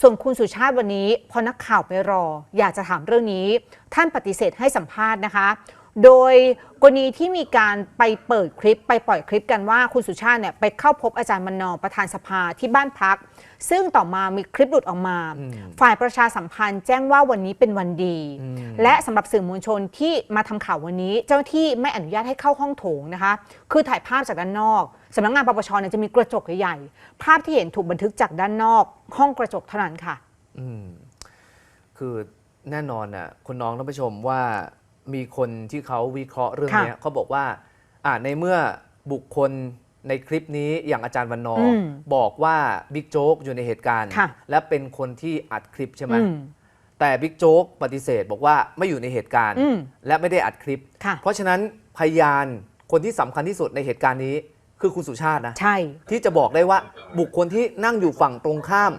ส่วนคุณสุชาติวันนี้พอนักข่าวไปรอ อยากจะถามเรื่องนี้ ท่านปฏิเสธให้สัมภาษณ์นะคะ โดยกรณีที่มีการไปเปิดคลิปไปปล่อยคลิปกันว่าคุณสุชาติเนี่ยไปเข้าพบอาจารย์มนอประธานสภาที่บ้านพัก ซึ่งต่อมามีคลิปหลุดออกมาอืมฝ่ายประชาสัมพันธ์แจ้งว่าวันนี้เป็นวันดีอืมและสำหรับสื่อมวลชนที่มาทำข่าววันนี้ เจ้าหน้าที่ไม่อนุญาตให้เข้าห้องโถงนะคะ คือถ่ายภาพจากด้านนอกสำนักงานปปชเนี่ยจะมีกระจกใหญ่ๆภาพที่เห็นถูกบันทึกจากด้านนอก ห้องกระจกเท่านั้นค่ะอืมคือแน่นอนน่ะคุณน้องท่านผู้ชมว่า มีคนที่เขาวิเคราะห์เรื่องค่ะเนี้ยเขาบอกว่าอ่าในเมื่อบุคคลในคลิปนี้อย่างอาจารย์วันนอร์อืมบอกว่าบิ๊กโจ๊กอยู่ในเหตุการณ์ค่ะและเป็นคนที่อัดคลิปใช่ไหมอืมแต่บิ๊กโจ๊กปฏิเสธบอกว่าไม่อยู่ในเหตุการณ์อืมและไม่ได้อัดคลิปค่ะเพราะฉะนั้นพยานคนที่สำคัญที่สุดในเหตุการณ์นี้คือคุณสุชาตินะใช่ที่จะบอกได้ว่าบุคคลที่นั่งอยู่ฝั่งตรงข้าม